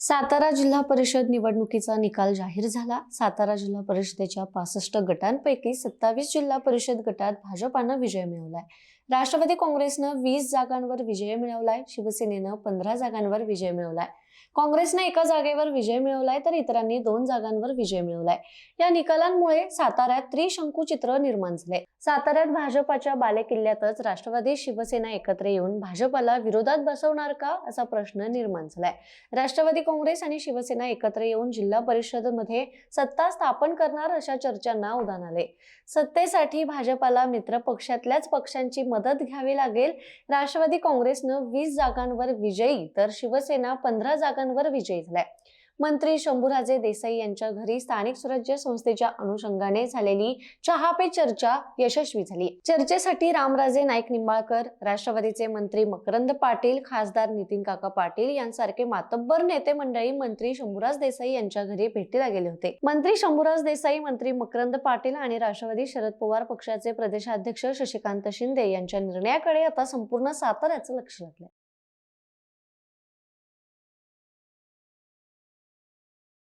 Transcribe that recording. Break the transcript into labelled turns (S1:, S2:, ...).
S1: सातारा जिल्हा परिषद निवडणुकीचा निकाल जाहीर झाला. सातारा जिल्हा परिषदेच्या पासष्ट गटांपैकी सत्तावीस जिल्हा परिषद गटात भाजपानं विजय मिळवलाय. राष्ट्रवादी काँग्रेसनं वीस जागांवर विजय मिळवलाय शिवसेनेनं पंधरा जागांवर विजय मिळवलाय. काँग्रेसनं एका जागेवर विजय मिळवलाय तर इतरांनी दोन जागांवर विजय मिळवलाय. या निकालांमुळे साताऱ्यात त्रिशंकू चित्र निर्माण झाले. साताऱ्यात भाजपाच्या बालेकिल्ल्यातच राष्ट्रवादी शिवसेना एकत्र येऊन भाजपाला विरोधात बसवणार का असा प्रश्न निर्माण झालाय. राष्ट्रवादी काँग्रेस आणि शिवसेना एकत्र येऊन जिल्हा परिषदमध्ये सत्ता स्थापन करणार अशा चर्चांना उदाहरण आले. सत्तेसाठी भाजपाला मित्र पक्षातल्याच पक्षांची मदत घ्यावी लागेल. राष्ट्रवादी काँग्रेसनं वीस जागांवर विजयी तर शिवसेना पंधरा जागांवर विजयी झालाय. मंत्री शंभूराजे देसाई यांच्या घरी स्थानिक स्वराज्य संस्थेच्या अनुषंगाने झालेली चहा पे चर्चा यशस्वी झाली. चर्चेसाठी रामराजे नाईक निंबाळकर राष्ट्रवादीचे मंत्री मकरंद पाटील खासदार नितीन काका पाटील यांसारखे मातब्बर नेते मंडळी मंत्री शंभूराज देसाई यांच्या घरी भेटीला गेले होते. मंत्री शंभूराज देसाई मंत्री मकरंद पाटील आणि राष्ट्रवादी शरद पवार पक्षाचे प्रदेशाध्यक्ष शशिकांत शिंदे यांच्या निर्णयाकडे आता संपूर्ण साताऱ्याचं लक्ष लागलंय.